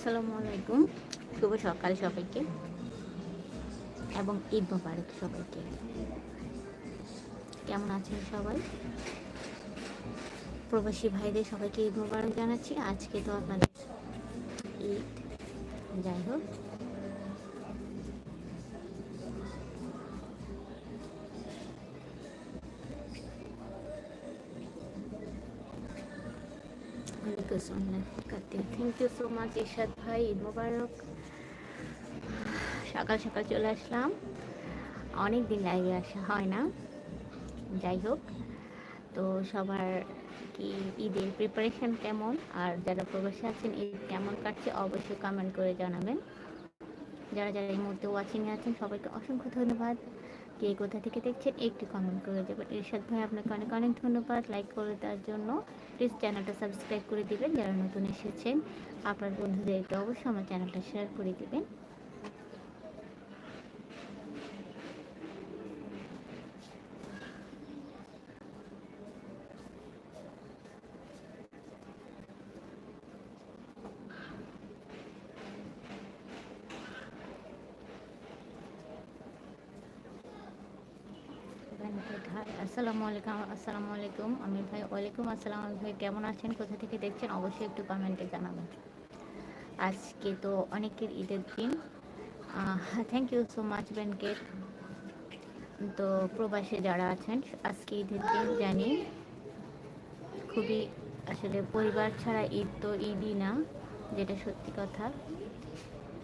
আসসালামু আলাইকুম। শুভ সকাল সবাইকে। এবং ঈদ মোবারক সবাইকে। কেমন আছেন সবাই? প্রবাসী ভাইদের সবাইকে ঈদ মোবারক জানাচ্ছি। আজকে তো আপনাদের ঈদ। যাই হোক। থ্যাংক ইউ সো মাচ ইরশাদ ভাই ঈদ মোবারক সকাল সকাল চলে আসলাম। অনেক দিন লাইভে আসা হয় না। যাই হোক, তো সবার কি ঈদের প্রিপারেশন কেমন? আর যারা প্রবাসী আছেন, ঈদ কেমন কাটছে, অবশ্যই কমেন্ট করে জানাবেন। যারা যারা এই মুহূর্তে ওয়াচিংয়ে আছেন, সবাইকে অসংখ্য ধন্যবাদ। কে কোথা থেকে দেখছেন একটু কমেন্ট করে দেবেন ইরশাদ ভাই, আপনাকে অনেক অনেক ধন্যবাদ লাইক করে দেওয়ার জন্য। প্লিজ চ্যানেলটা সাবস্ক্রাইব করে দিবেন, যারা নতুন এসেছেন। আপনার বন্ধুদেরকে অবশ্যই আমার চ্যানেলটা শেয়ার করে দিবেন। আসসালামু আলাইকুম আসসালামু আলাইকুম। আমি ভাই, ওয়ালাইকুম আসসালাম। আমি ভাই, কেমন আছেন? কোথা থেকে দেখছেন? অবশ্যই একটু কমেন্টে জানাবেন। আজকে তো অনেকের ঈদের দিন। থ্যাংক ইউ সো মাচ ব্যানকেট তো প্রবাসে যারা আছেন, আজকে ঈদের দিন জানি খুবই আসলে পরিবার ছাড়া ঈদ তো ঈদই না, যেটা সত্যি কথা।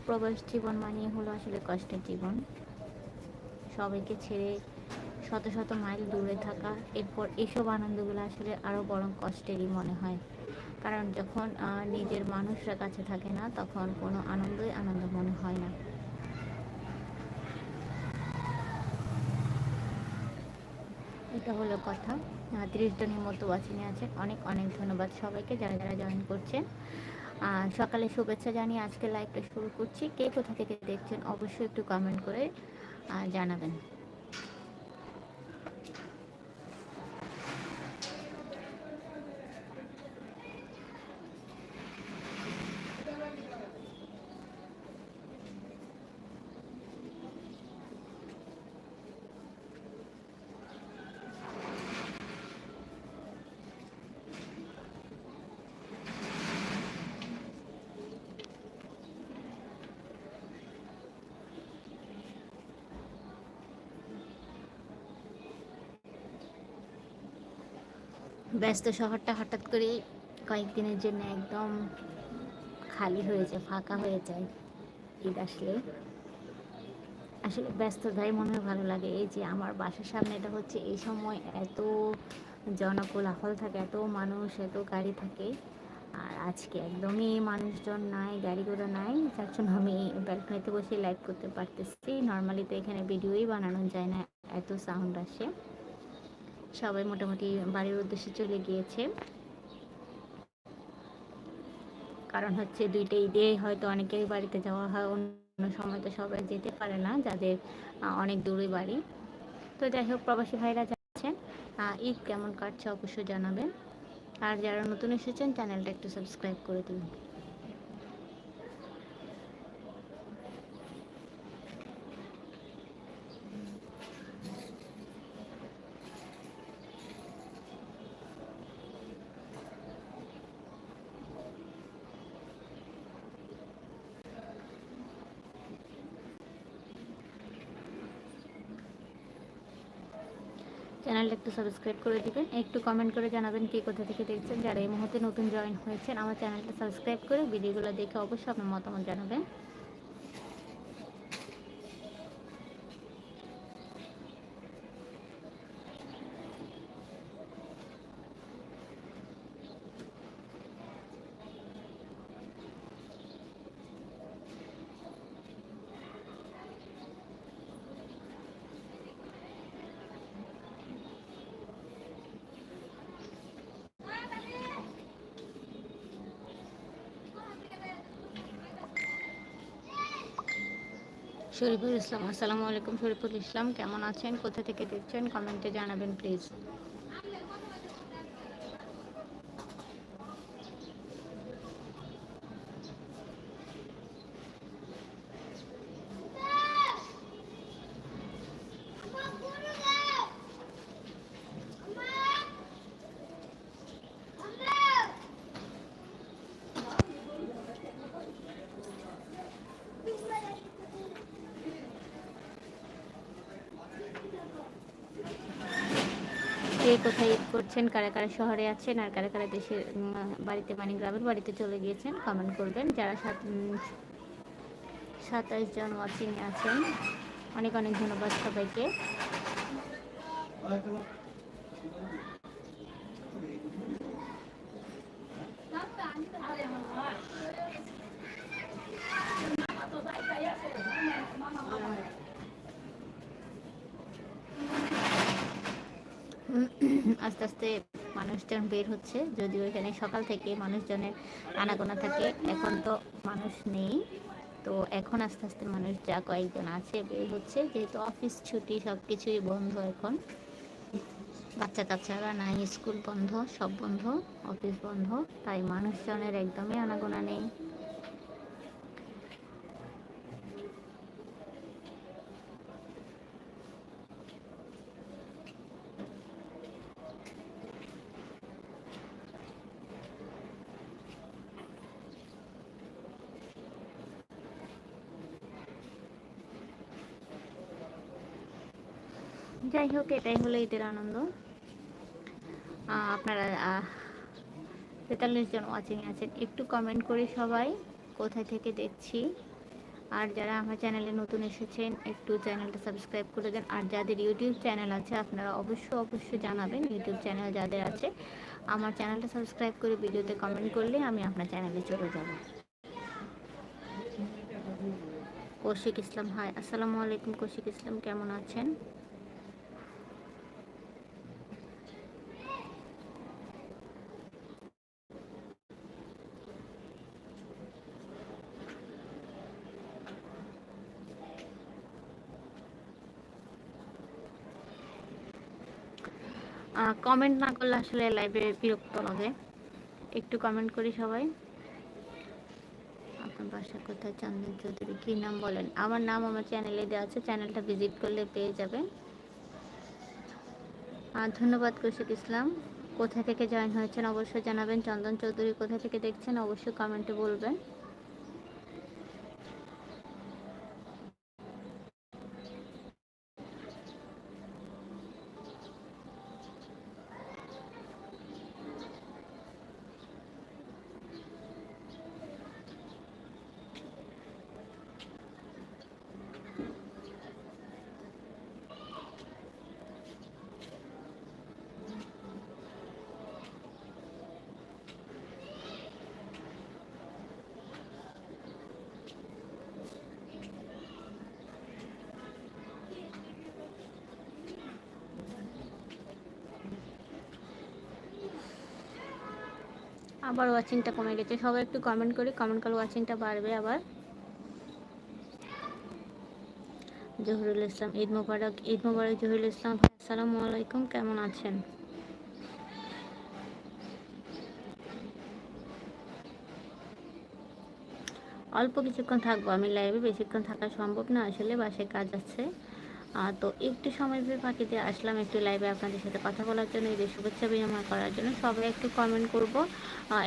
প্রবাস জীবন মানিয়ে হলো আসলে কষ্টের জীবন। সবাইকে ছেড়ে শত শত মাইল দূরে থাকা, এরপর এইসব আনন্দগুলো আসলে আরও বরং কষ্টেরই মনে হয়। কারণ যখন নিজের মানুষরা কাছে থাকে না, তখন কোনো আনন্দই আনন্দ মনে হয় না। এটা হলো কথা। তিরিশ জনের মতো ওয়াচিংয়ে আছেন। অনেক অনেক ধন্যবাদ সবাইকে যারা যারা জয়েন করছেন। আর সকালে শুভেচ্ছা জানিয়ে আজকে লাইভটা শুরু করছি। কে কোথা থেকে দেখছেন, অবশ্যই একটু কমেন্ট করে জানাবেন। ব্যস্ত শহরটা হঠাৎ করে কয়েকদিনের জন্য একদম খালি হয়ে যায়, ফাঁকা হয়ে যায় ঈদ আসলে। আসলে ব্যস্ত ব্যস্ততাই মনে হয় ভালো লাগে। এই যে আমার বাসার সামনে এটা হচ্ছে এই সময় এত জনকোলাহল থাকে, এত মানুষ, এত গাড়ি থাকে। আর আজকে একদমই মানুষজন নাই গাড়ি ঘোড়া নাই, যার জন্য আমি ব্যালকনিতে বসে লাইভ করতে পারতেছি। নর্মালি তো এখানে ভিডিওই বানানো যায় না, এত সাউন্ড আসে। সবাই মোটামুটি বাড়ির উদ্দেশ্যে চলে গিয়েছে। কারণ হচ্ছে দুইটা ঈদে হয়তো অনেকেরই বাড়িতে যাওয়া হয়, অন্য সময় তো সবাই যেতে পারে না, যাদের অনেক দূরে বাড়ি। তো যাই হোক, প্রবাসী ভাইরা যাচ্ছেন ঈদ কেমন কাটছে অবশ্যই জানাবেন। আর যারা নতুন এসেছেন, চ্যানেলটা একটু সাবস্ক্রাইব করে দিন। চ্যানেলটা একটু সাবস্ক্রাইব করে দিবেন। একটু কমেন্ট করে জানাবেন কে কোথা থেকে দেখছেন, যারা এই মুহূর্তে নতুন জয়েন হয়েছেন, আমার চ্যানেলটা সাবস্ক্রাইব করে ভিডিওগুলো দেখে অবশ্যই আপনার মতামত জানাবেন। শরীফুল ইসলাম আসসালামু আলাইকুম শরীফুল ইসলাম কেমন আছেন? কোথা থেকে দেখছেন? কমেন্টে জানাবেন প্লিজ কে কোথায় করছেন, কারা কারা শহরে আছেন আর কারা কারা দেশের বাড়িতে মানে গ্রামের বাড়িতে চলে গিয়েছেন কমেন্ট করবেন। যারা সাত সাতাইশ জন ওয়াচিং আছেন, অনেক অনেক ধন্যবাদ সবাইকে। আস্তে আস্তে মানুষজন বের হচ্ছে। যদিও এখানে সকাল থেকে মানুষজনের আনাগোনা থাকে, এখন তো মানুষ নেই। তো এখন আস্তে আস্তে মানুষ যা কয়েকজন আছে বের হচ্ছে। যেহেতু অফিস, ছুটি সব কিছুই বন্ধ এখন। বাচ্চা কাচ্চারা নাই, স্কুল বন্ধ, সব বন্ধ, অফিস বন্ধ, তাই মানুষজনের একদমই আনাগোনা নেই। যাই হোক, এটাই হলো ঈদের আনন্দ। আপনারা তেতাল্লিশ জন ওয়াচিং আছেন, একটু কমেন্ট করে সবাই কোথায় থেকে দেখছি। আর যারা আমার চ্যানেলে নতুন এসেছেন, একটু চ্যানেলটা সাবস্ক্রাইব করে দেন। আর যাদের ইউটিউব চ্যানেল আছে, আপনারা অবশ্যই অবশ্যই জানাবেন ইউটিউব চ্যানেল যাদের আছে। আমার চ্যানেলটা সাবস্ক্রাইব করে ভিডিওতে কমেন্ট করলে আমি আপনার চ্যানেলে চলে যাব। কৌশিক ইসলাম হাই আসসালামু আলাইকুম কৌশিক ইসলাম, কেমন আছেন? কমেন্ট না করলে আসলে লাইভে বিরক্ত লাগে একটু কমেন্ট করি সবাই। আপনার বাসা কোথায়? চন্দন চৌধুরী। কী নাম বলেন? আমার নাম আমার চ্যানেলে দেওয়া আছে। চ্যানেলটা ভিজিট করলে পেয়ে যাবেন। আর ধন্যবাদ কৌশিক ইসলাম। কোথা থেকে জয়েন হয়েছেন? অবশ্যই জানাবেন। চন্দন চৌধুরী কোথা থেকে দেখছেন? অবশ্যই কমেন্টে বলবেন। আবার ওয়াচিংটা কমে গেছে। সবাই একটু কমেন্ট করি কমেন্ট করলে ওয়াচিংটা বাড়বে আবার। জহুরুল ইসলাম, ঈদ মুবারক ঈদ মুবারক জহুরুল ইসলাম আসসালামু আলাইকুম, কেমন আছেন? অল্প কিছুক্ষণ থাকব, আমি লাইভে বেশিক্ষণ থাকা সম্ভব না, আসলে বাসায় কাজ আছে। তো একটু সময় পেয়ে ফাঁকিতে আসলাম একটু লাইভে আপনাদের সাথে কথা বলার জন্য, ঈদের শুভেচ্ছা বিনিময় করার জন্য। সবাই একটু কমেন্ট করব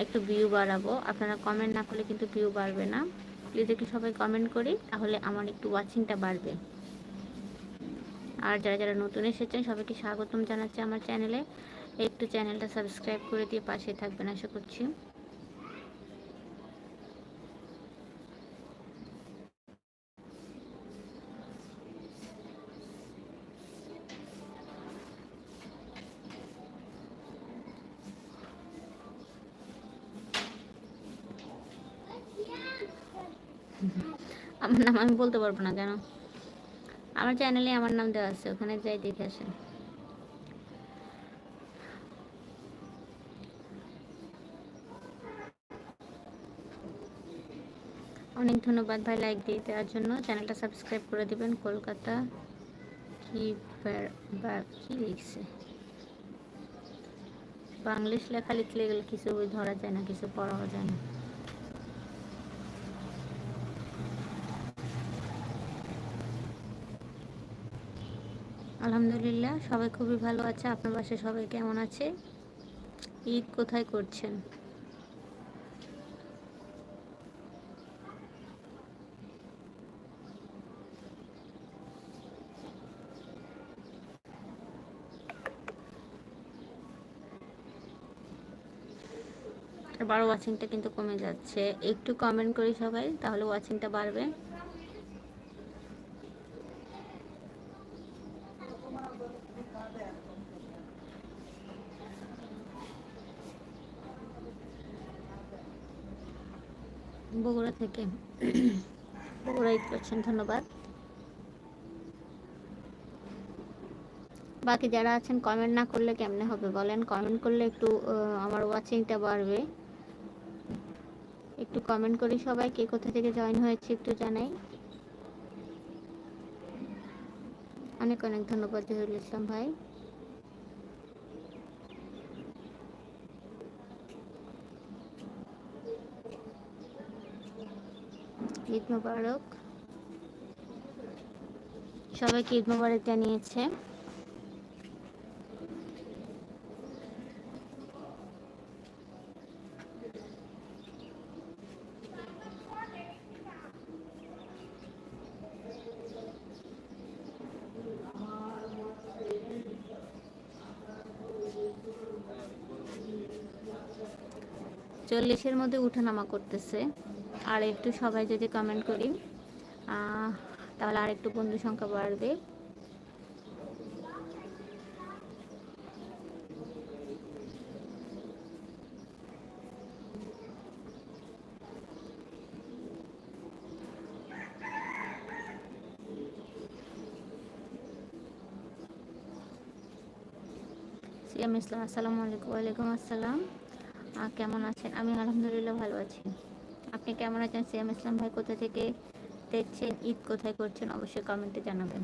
একটু ভিউ বাড়াবো। আপনারা কমেন্ট না করলে কিন্তু ভিউ বাড়বে না। প্লিজ একটু সবাই কমেন্ট করি, তাহলে আমার একটু ওয়াচিংটা বাড়বে। আর যারা যারা নতুন এসেছেন, সবাইকে স্বাগতম জানাচ্ছি আমার চ্যানেলে একটু চ্যানেলটা সাবস্ক্রাইব করে দিয়ে পাশে থাকবেন, আশা করছি আমার নাম আমি বলতে পারব না কেন? আমার চ্যানেলে আমার নাম দেওয়া আছে, ওখানে যাই দেখে আসেন অনেক ধন্যবাদ ভাই লাইক দিয়ে দেওয়ার জন্য। চ্যানেলটা সাবস্ক্রাইব করে দিবেন। কলকাতা কি বা- কি লিখছে? বাংলিশ লেখা লিখলে গেলে কিছু ধরা যায় না, কিছু পড়াও যায় না। আলহামদুলিল্লাহ, সবাই খুবই ভালো আছে। আপনার বাসায় সবাই কেমন আছে? ঈদ কোথায় করছেন? বারো ওয়াচিংটা কিন্তু কমে যাচ্ছে। একটু কমেন্ট করি সবাই, তাহলে ওয়াচিংটা বাড়বে। থেকে ঈদ করছেন, ধন্যবাদ। বাকি যারা আছেন কমেন্ট না করলে কেমনে হবে বলেন? কমেন্ট করলে একটু আমার ওয়াচিংটা বাড়বে। একটু কমেন্ট করি সবাই, কে কোথা থেকে জয়েন হয়েছে একটু জানাই। অনেক অনেক ধন্যবাদ জহিরুল ইসলাম ভাই। ঈদ মোবারক। সবাইকে ঈদ মোবারক জানিয়েছে। চল্লিশের মধ্যে উঠানামা করতেছে। আর একটু সবাই যদি কমেন্ট করি তাহলে আর একটু বন্ধু সংখ্যা বাড়বে। ইসলাম আসসালামু আলাইকুম ওয়ালাইকুম আসসালাম কেমন আছেন? আমি আলহামদুলিল্লাহ ভালো আছি। আপনি কেমন আছেন? সিয়াম ইসলাম ভাই, কোথা থেকে দেখছেন? ঈদ কোথায় করছেন? অবশ্যই কমেন্টে জানাবেন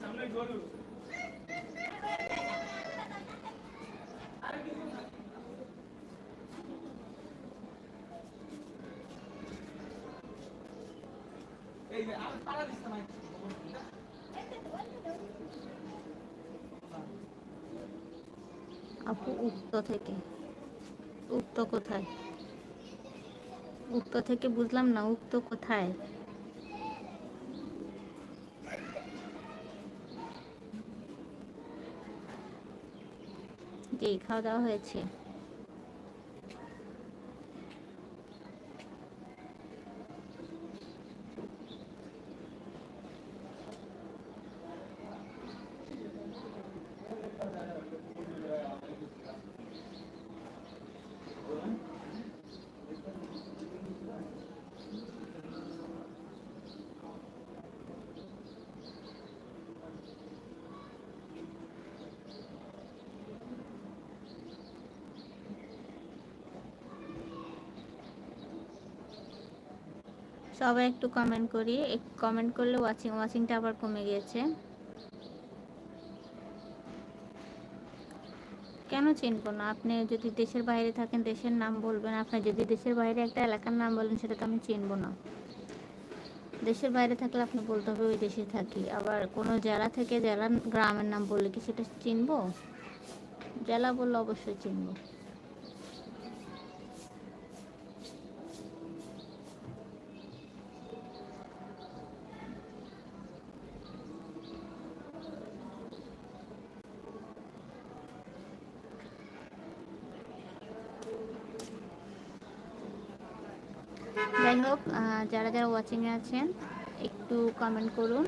সামনে গরু আপু উক্ত থেকে। উক্ত কোথায়? উক্ত থেকে বুঝলাম না উক্ত কোথায়? জি, খাওয়া দাওয়া হয়েছে। সবাই একটু কমেন্ট করি কমেন্ট করলে ওয়াচিং ওয়াচিংটা আবার কমে গিয়েছে। কেন চিনবো না? আপনি যদি দেশের বাইরে থাকেন, দেশের নাম বলবেন, আপনি যদি দেশের বাইরে একটা এলাকার নাম বলেন, সেটা তো আমি চিনবো না। দেশের বাইরে থাকলে আপনি বলতে হবে, ওই দেশে থাকি। আবার কোনো জেলা থেকে জেলার গ্রামের নাম বললে কি সেটা চিনবো? জেলা বললে অবশ্যই চিনবো যাই হোক যারা যারা ওয়াচিংয়ে আছেন, একটু কমেন্ট করুন।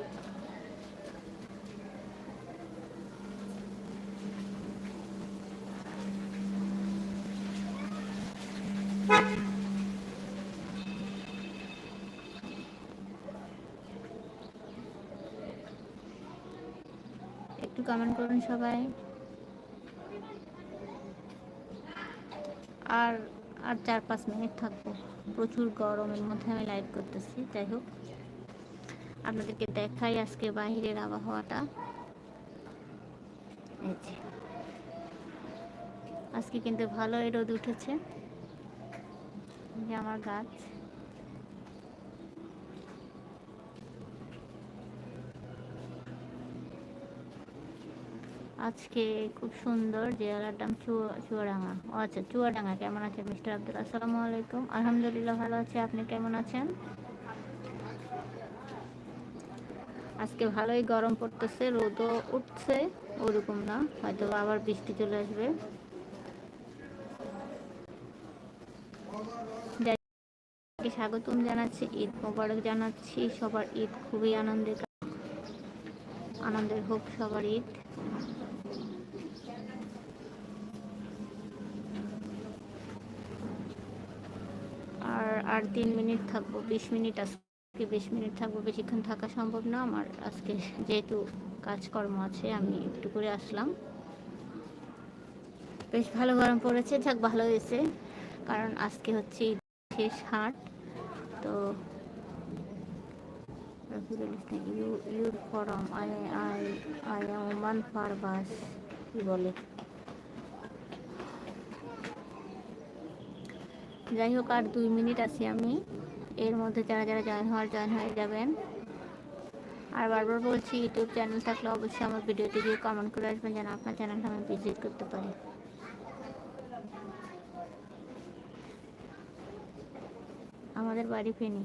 একটু কমেন্ট করুন সবাই। আর আর চার পাঁচ মিনিট থাকব। প্রচুর গরমের মধ্যে আমি লাইভ করতেছি, যাই হোক। আপনাদেরকে দেখাই আজকে বাহিরের আবহাওয়াটা। আজকে কিন্তু ভালোই রোদ উঠেছে। যে আমার গাছ। আজকে খুব সুন্দর জেলার নাম চুয়াডাঙ্গা। ও আচ্ছা চুয়াডাঙ্গা। কেমন আছেন, মিস্টার আব্দুল? আসসালামু আলাইকুম। আলহামদুলিল্লাহ ভালো আছি। আপনি কেমন আছেন? আজকে ভালোই গরম পড়তেছে, রোদও উঠছে, ওরকম না। হয়তো আবার বৃষ্টি চলে আসবে। স্বাগতম জানাচ্ছি, ঈদ মোবারক জানাচ্ছি। সবার ঈদ খুবই আনন্দের আনন্দের হোক সবার ঈদ আর আর তিন মিনিট থাকব, বিশ মিনিট আজকে, বিশ মিনিট থাকব, বেশিক্ষণ থাকা সম্ভব না। আমার আজকে যেহেতু কাজকর্ম আছে, আমি একটু করে আসলাম। বেশ ভালো গরম পড়েছে, যাক ভালো হয়েছে। কারণ আজকে হচ্ছে শেষ হাট, তো যাই হোক আর দুই মিনিট আছি আমি। এর মধ্যে যারা যারা জয়েন হওয়ার জয়েন হয়ে যাবেন। আর বারবার বলছি, ইউটিউব চ্যানেল থাকলে অবশ্যই আমার ভিডিওটি গিয়ে কমেন্ট করে আসবেন, যেন আপনার চ্যানেলটা আমি ভিজিট করতে পারি। আমাদের বাড়ি ফেনি।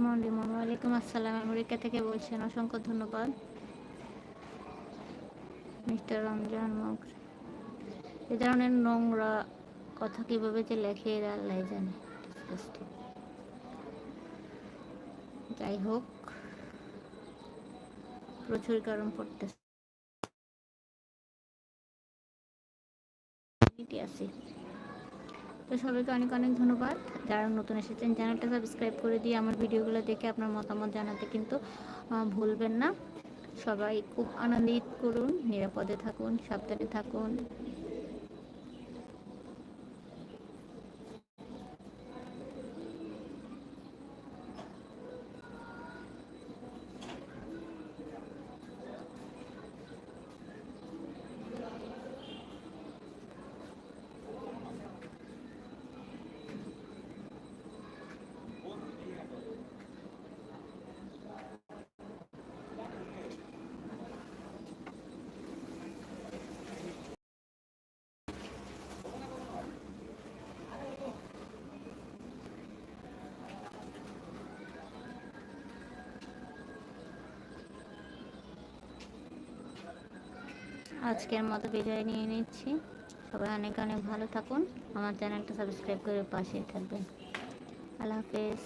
রিমন রিমন। ওয়ালাইকুম আসসালাম। আমেরিকা থেকে বলছেন, অসংখ্য ধন্যবাদ। মিস্টার রমজান মুখ। এ ধরনের নোংরা কথা কীভাবে যে লেখে, এরা আল্লাহ জানে। যাই হোক, প্রচুর গরম পড়তেছে। আছে। তো সবাইকে অনেক অনেক ধন্যবাদ। যারা নতুন এসেছেন, চ্যানেলটা সাবস্ক্রাইব করে দিয়ে আমার ভিডিওগুলো দেখে আপনার মতামত জানাতে কিন্তু ভুলবেন না। সবাই খুব আনন্দিত করুন, নিরাপদে থাকুন, সাবধানে থাকুন। আজকের মতো বিজয় নিয়ে নিচ্ছি। সবাই অনেক অনেক ভালো থাকুন। আমার চ্যানেলটা সাবস্ক্রাইব করে পাশে থাকবেন। আল্লাহ হাফেজ।